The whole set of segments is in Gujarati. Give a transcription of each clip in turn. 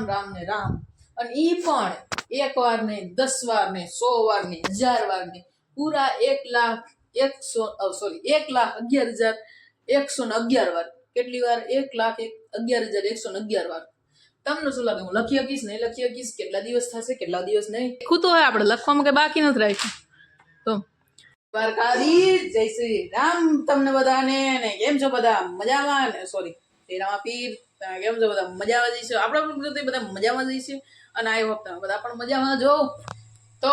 રામ રામ ને રામ. અને એ પણ એક વાર ને દસ વાર ને સો વાર ને હજાર વાર ને પૂરા એક લાખ એકસો સોરી એક લાખ અગિયાર હજાર એકસો ને અગિયાર વાર. કેટલી વાર? એક લાખ એક અગિયાર હજાર એકસો ને અગિયાર વાર. તમને શું લાગે? હું લખી શકીશ નહીં લખી શકીશ? કેટલા દિવસ થશે કેટલા દિવસ નહીં? લખવું તો હોય આપણે લખવામાં કઈ બાકી નથી રાખ્યું. તો. દ્વારકાધીશ જય શ્રી રામ તમને બધાને ને કેમ છો બધા? મજામાં ને? સોરી શ્રીરામા પીર તમે કેમ છો બધા? મજામાં જઈશું આપણે પણ ગુજરાતી બધા મજામાં જઈશું અને આઈ હોપ તમે બધા પણ મજામાં જો તો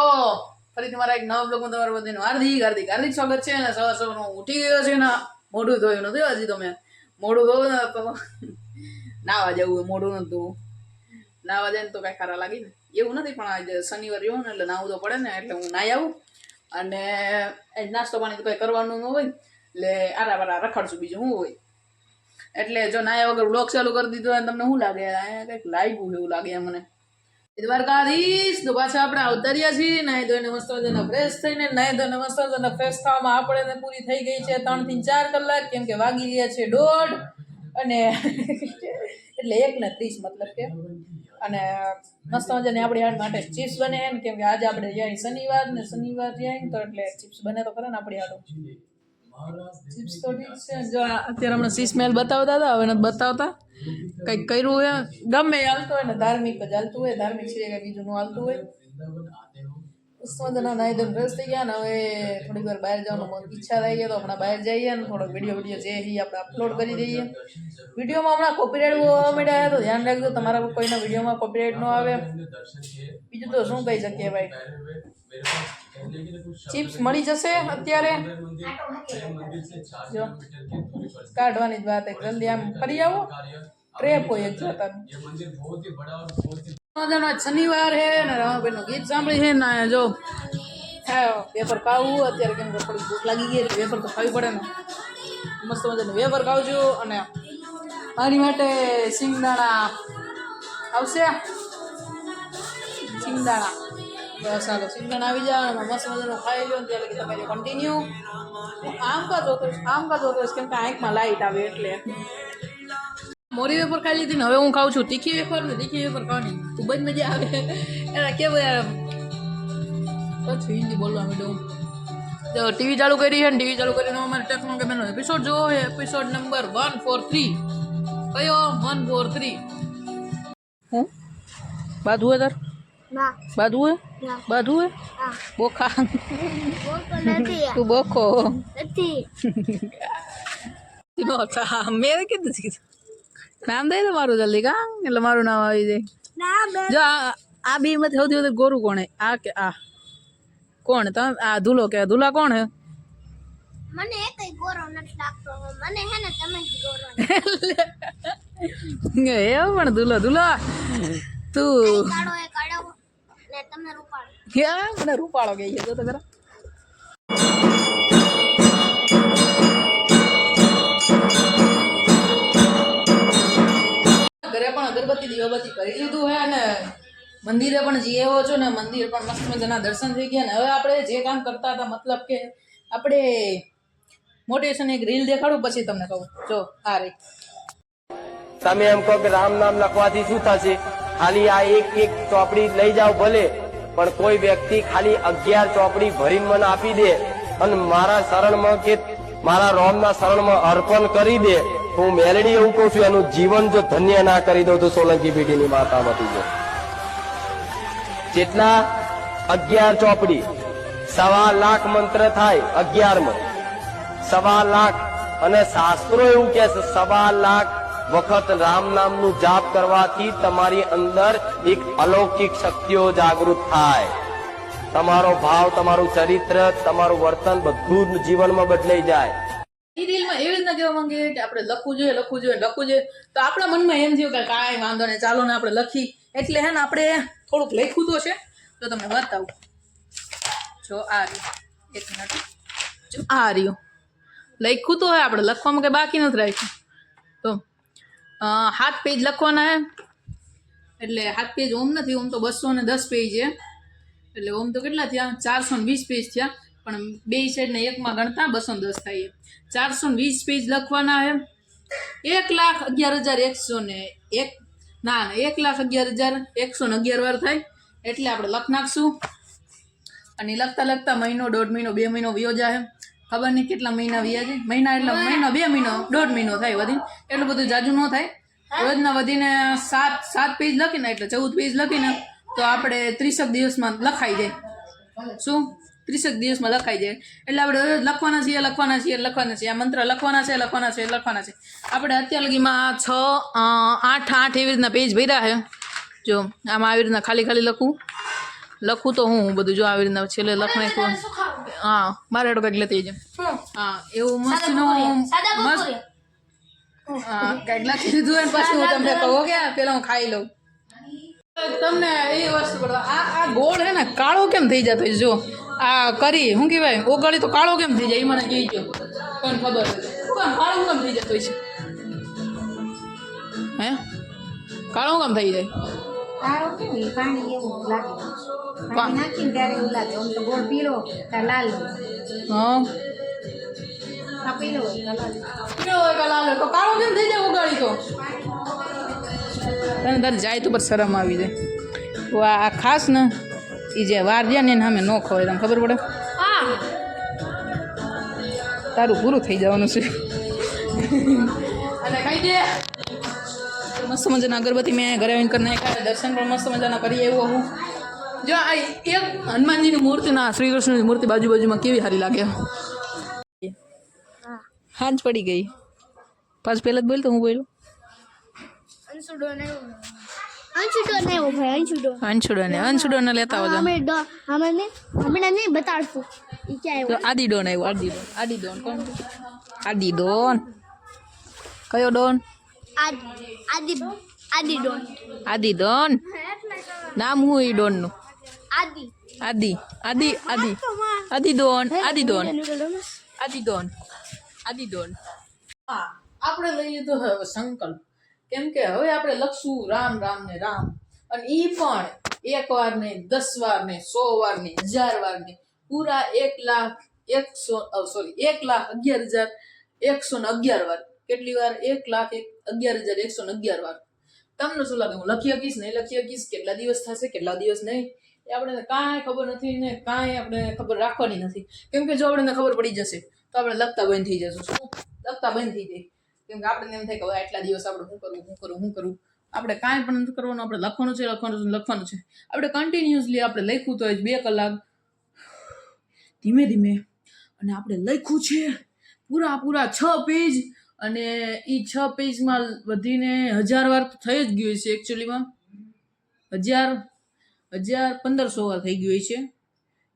ફરીથી મારા એક નવા બ્લોગમાં તમારું બધાનું હાર્દિક હાર્દિક હાર્દિક સ્વાગત છે. ને સવાર હું ઉઠી ગયો છે ને મોઢું ધોયું નથી હજી તો મેં. મોઢું ધોયું ને તો નાવા જવું મોઢું નતું નાવા જાય ને તો કાંઈ ખરા લાગી ને. એવું નથી, પણ આજે શનિવાર રહ્યો ને એટલે નાવું તો પડે ને, એટલે હું નાઈ આવું. અને નાસ્તો પાણી તો કંઈ કરવાનું ન હોય. એટલે આરા બારા રખડશું બીજું શું હોય? એટલે જો નાયા વગર બ્લોગ ચાલુ કરી દીધો હોય ને તમને શું લાગે? અહીંયા કંઈક લાગ્યું એવું લાગે મને. દ્વારકાધીશ, તો પાછા આપણે અવતર્યા છીએ. નાહી ધોઈને મસ્ત મજાના ફ્રેશ થઈને, નાહી ધોઈને મસ્ત મજાના ફ્રેશ થવામાં આપણે પૂરી થઈ ગઈ છે ત્રણથી ચાર કલાક. કેમ કે વાગી ગયા છે દોઢ અને એટલે એક ને ત્રીસ મતલબ કે. અને મસ્ત મજાની આપણી હાડ માટે ચિપ્સ બને ને, કેમ કે આજે આપણે જાય શનિવાર ને શનિવાર જાય તો એટલે ચિપ્સ બને તો ખરા ને આપણી હાડો ચિપ્સ તો ઠીક છે. જો અત્યારે હમણાં સી સ્મેલ બતાવતા હતા હવે નથી બતાવતા. કંઈક કર્યું હોય ગમે હાલતું હોય ને ધાર્મિક જ હાલતું હોય ધાર્મિક સિવાય કંઈ બીજું ચાલતું હાલતું હોય. મસ્ત મજાના નાઈ ધોઈને રસ થઈ ગયા ને હવે થોડીક વાર બહાર જવાનું મન ઈચ્છા થઈ ગઈ તો હમણાં બહાર જઈએ ને થોડોક વીડિયો વીડિયો જે હી આપણે અપલોડ કરી દઈએ. વિડીયોમાં હમણાં કોપીરાઇટ હોવા મળ્યા તો ધ્યાન રાખજો તમારા કોઈના વિડીયોમાં કોપીરાઇટ ન આવે. બીજું તો શું કહી શકીએ ભાઈ? ચિપ્સ મળી જશે અત્યારે. જો, કાઢવાની જ વાત એક જલ્દી આમ ફરી આવો. ટ્રેપ હોય એક જોતાનું મજાનો આજ શનિવાર હે ને રમાબેનનું ગીત સાંભળી છે ને જો. હા, વેફર ખાવું, અત્યારે કેમ કે થોડી ભૂખ લાગી ગઈ એટલે વેફર તો ખાવી પડે ને. મસ્ત મજાનું વેફર ખાવજો અને મારી માટે સિંગદાણા આવશે. સિંગદાણા. બસ ચાલો સિંગદાણા આવી જાય અને મસ્ત ખાઈ લો ત્યારે તમે કન્ટિન્યુ આમ કા જોતો આમ કા જોતો કેમ કે આંખમાં લાઈટ આવે એટલે. મોરી વેફર ખાઈ લીધી ને હવે હું ખાઉં છું. તીખી વેફર ને તીખી વેફર ખાવાની. ખૂબ જ મજા આવે. એના કેવું પછી હિન્દી બોલવા માંડ્યું તો ટીવી ચાલુ કરી છે ને ટીવી ચાલુ કરીને અમારે ટેકનો ગેમનો એપિસોડ જોવો છે. Episode number one four three કયો? વન ફોર થ્રી હું? બાદ હું તાર બાધુ બધું બોખા તું બોખો. મેં કીધું છે નામ દે મારું જલ્દી કા? એટલે મારું નામ આવી જાય. જો આ બે માંથી સૌથી વધુ ગોરું કોણ આ કે આ. કોણ? તમે આ ધૂલો કે ધૂલા કોણ હે? મને એકય ગોરો નથી લાગતો. મને હે ને તમે જ ગોરો. એ પણ ધૂલો ધૂલો. તું કાળો એ કાળો. મને રૂપાળો કહે છે જો તો ખરા ઘરે પણ અગરબત્તી દીવાબત્તી કરી લીધું હે અને મંદિરે પણ જઈએ હો છો ને મંદિર પણ મસ્ત મજાના દર્શન થઈ ગયા ને હવે આપણે જે કામ કરતા હતા મતલબ કે આપણે મોટિવેશન એક રીલ દેખાડું પછી તમને કહું. જો આ રે તમે એમ કહો કે રામ નામ લખવાથી શું થશે? ખાલી આ એક એક ચોપડી લઈ જાઓ ભલે, પણ કોઈ વ્યક્તિ ખાલી અગિયાર ચોપડી ભરીને મને આપી દે અને મારા શરણમાં કે મારા રોમના શરણમાં અર્પણ કરી દે હું મેલડી એવું કહું છું, એનું જીવન જો ધન્ય ના કરી દઉં તો સોલંકી પેઢીની માતા મતી જાય જેટલા અગિયાર ચોપડી, સવા લાખ મંત્ર થાય અગિયારમાં. સવા લાખ અને શાસ્ત્રો એવું કે સવા લાખ વખત રામ નામનું જાપ કરવાથી તમારી અંદર એક અલૌકિક શક્તિઓ જાગૃત થાય. તમારો ભાવ, તમારું ચરિત્ર, તમારું વર્તન બધું જીવનમાં બદલાઈ જાય. એ રીલમાં એવી રીતના કહેવા માંગે કે આપણે લખવું જોઈએ લખવું જોઈએ લખવું જોઈએ. તો આપણા મનમાં એમ થયું કે કાંઈ વાંધો નહીં, ચાલો ને આપણે લખી. એટલે હે ને આપણે થોડુંક લખ્યું તો છે. તો તમને બતાવું. જો આ રહ્યું. એક મિનિટ. જો આ રહ્યું. લખ્યું તો હોય આપણે લખવામાં કંઈ બાકી નથી રાખ્યું. તો હાથ પેજ લખવાના હે? એટલે હાથ પેજ ઓમ નથી, ઓમ તો બસો ને દસ પેજ છે. એટલે ઓમ તો કેટલા થયા? ચારસો ને વીસ પેજ થયા. પણ બે સાઈડને એકમાં ગણતા બસો ને દસ થાય. ચારસો ને વીસ પેજ લખવાના છે એક લાખ અગિયાર હજાર એકસો ને એક. ના એક લાખ અગિયાર હજાર એકસો ને અગિયાર વાર થાય. એટલે આપણે લખ નાખશું. અને લખતા લખતા મહિનો, દોઢ મહિનો, બે મહિનો વયો જાય. ખબર નહીં કેટલા મહિના વ્યા છે? મહિના એટલે મહિનો બે મહિનો દોઢ મહિનો થાય વધીને. એટલું બધું જાજુ ન થાય. રોજના વધીને સાત સાત પેજ લખીને એટલે ચૌદ પેજ લખીને તો આપણે ત્રીસેક દિવસમાં લખાઈ જાય. શું? ત્રીસેક દિવસમાં લખાઈ જાય. એટલે આપણે રોજ લખવાના છીએ લખવાના છીએ લખવાના છીએ. આ મંત્ર લખવાના છે લખવાના છે લખવાના છે. આપણે અત્યાર લગીમાં છ આઠ આઠ એવી રીતના પેજ ભર્યા છે. જો આમાં આવી રીતના ખાલી ખાલી લખું. લખું તો હું બધું જો આવી રીતના છેલ્લે લખ. હા એટલું કંઈક લેતી જાય હા એવું મસ્ત હા કંઈક લખી દીધું હોય પછી હું તમને કહો કે પેલા હું ખાઈ લઉં. તમને એ વસ્તુ પડે આ આ ગોળ હે ને કાળો કેમ થઈ જતો જો આ કરી શું કહેવાય? ઓગળી તો કાળો કેમ થઈ જાય? એ મને કહેજો કોણ ખબર કામ કાળો કેમ થઈ જતો છે? હે? કાળો કેમ થઈ જાય? કાળો કેમ? પાણી એવું લાગે. નાખીને ત્યારે એવું લાગે આમ તો ગોળ પીળો ત્યાં લાલ? હા. આ પીળો પીળો હોય કે લાલ હોય? તો કાળો કેમ થઈ જાય ઓગાળી તો? તને તારે જાય તો પર શરમ આવી જાય. તો આ ખાસ ને એ જે વાર ને એને સામે ન ખવાય તમને ખબર પડે? તારું પૂરું થઈ જવાનું છે. અને ખાઈ દે. મસ્ત મજાના અગરબત્તી મેં ઘરે આવીને કરી નાખ્યા દર્શન પણ મસ્ત મજાના કરી આવ્યો હું. જો આ એક હનુમાનજીની મૂર્તિ ના શ્રી કૃષ્ણની મૂર્તિ બાજુ બાજુમાં કેવી સારી લાગે? હાજ પડી ગઈ. પાછું પહેલાં જ બોલ તો હું બોલું? અંશુડો ને અંશુડો ને એવો ભાઈ અંશુડો. અંશુડો ને અંશુડો ને લેતા આવજો અમે ડો અમે ને હમણાં નહીં બતાડશું. ઈ ક્યાં તો આદિ ડોન આવ્યો આદિ ડોન આદિ ડોન કોણ? છે? આદિ ડોન કયો ડોન? આદિ આદિ આદિ ડોન આદિ ડોન નામ હું એ ડોનનું? આદિ. આદિ આદિ આદિ. આદિ ડોન આદિ ડોન આદિ ડોન આદિ હા આપણે લઈએ તો હવે સંકલ્પ. કેમ કે હવે આપણે લખશું રામ રામ ને રામ. અને ઈ પણ એક વાર ને દસ વાર ને સો વાર ને હજાર વાર ને પૂરા એક લાખ એકસો સોરી એક લાખ અગિયાર હજાર એકસો ને અગિયાર વાર. કેટલી વાર? એક લાખ એક અગિયાર હજાર એકસો ને અગિયાર વાર. તમને શું લાગે? હું લખી શકીશ? નહીં લખી શકીશ? કેટલા દિવસ થશે? કેટલા દિવસ નહીં? એ આપણને કાંઈ ખબર નથી ને કાંઈ આપણે ખબર રાખવાની નથી. કેમ કે જો આપણને ખબર પડી જશે, તો આપણે લખતા બંધ થઈ જશું. શું? લખતા બંધ થઈ જાય. કેમ કે આપણને એમ થાય કે આટલા દિવસ આપણે શું કરવું શું કરવું શું કરવું આપણે કાંઈ પણ નથી કરવાનું, આપણે લખવાનું છે લખવાનું છે લખવાનું છે. આપણે કન્ટિન્યુઅસલી આપણે લખ્યું તો બે કલાક ધીમે ધીમે અને આપણે લખ્યું છે. પૂરા પૂરા છ પેજ અને એ છ પેજમાં વધીને હજાર વાર થઈ જ ગયું છે એકચ્યુઅલીમાં હજાર હજાર પંદરસો વાર થઈ ગયું છે.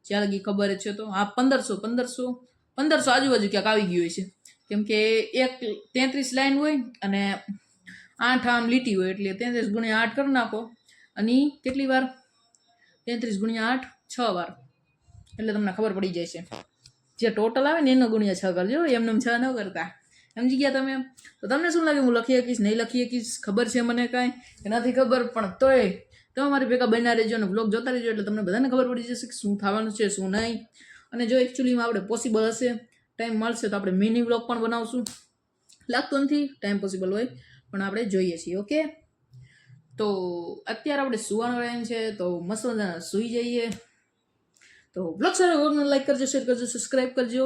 જ્યાં લગી ખબર છે તો? હા, પંદરસો પંદરસો પંદરસો આજુબાજુ ક્યાંક આવી ગયું છે. કેમ કે એક તેત્રીસ લાઈન હોય અને આઠ આમ લીટી હોય એટલે તેત્રીસ ગુણ્યા આઠ કરી નાખો અને કેટલી વાર? તેત્રીસ ગુણ્યા આઠ, છ વાર. એટલે તમને ખબર પડી જાય છે. જે ટોટલ આવે ને એનો ગુણ્યા છ કરજો એમને એમ છ ન કરતા. સમજી ગયા તમે? તો તમને શું લાગે હું લખી શકીશ, નહીં લખી શકીશ? ખબર છે મને કાંઈ? નથી ખબર? પણ તોય તમે મારી ભેગા બન્યા રહેજો અને બ્લોગ જોતા રહેજો એટલે તમને બધાને ખબર પડી જશે કે શું થવાનું છે, શું નહીં. અને જો એકચ્યુઅલીમાં આપણે પોસિબલ હશે ટાઈમ મળશે તો આપણે મિની બ્લોગ પણ બનાવશું. લાગતું નથી ટાઈમ પોસિબલ હોય, પણ આપણે જોઈએ છીએ ઓકે તો અત્યારે આપણે સુવાનો ટાઈમ છે, તો મસ્ત મજાના સૂઈ જઈએ. તો બ્લોગ સારો લાઈક કરજો શેર કરજો સબસ્ક્રાઈબ કરજો.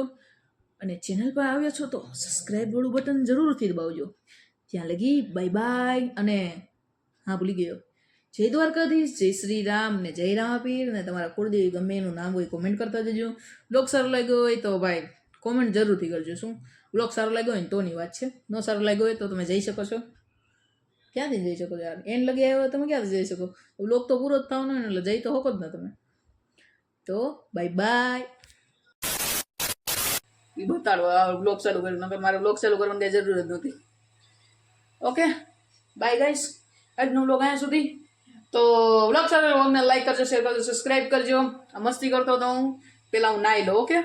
અને ચેનલ પર આવ્યા છો તો સબસ્ક્રાઈબ વાળું બટન જરૂરથી દબાવજો. ત્યાં લગી બાય બાય અને હા, ભૂલી ગયો. જય દ્વારકાધીશ, જય શ્રી રામ ને જય રામાપીર ને તમારા કુળદેવી ગમે એનું નામ હોય કોમેન્ટ કરતા જજો. બ્લોગ સારો લાગ્યો હોય તો ભાઈ કોમેન્ટ જરૂરથી કરજો. શું? બ્લોગ સારો લાગ્યો હોય ને તોની વાત છે. ન સારો લાગ્યો હોય તો તમે જઈ શકો છો. ક્યાંથી જઈ શકો યાર? એન લગી આવ્યો તમે ક્યાંથી જઈ શકો? બ્લોગ તો પૂરો જ થવાનો ને એટલે જઈ તો હકો જ ને તમે. તો બાય બાય એ બતાડો, આ બ્લોગ ચાલુ કર્યું. નકર મારે બ્લોગ ચાલુ કરવાની જરૂર જ નથી ઓકે બાય ગાઈસ આજનો બ્લોગ અહીંયા સુધી. તો બ્લોગ સાથે અમને લાઈક કરજો શેર કરજો સબસ્ક્રાઈબ કરજો. મસ્તી કરતો હતો હું. પેલા હું નાઈ લઉં ઓકે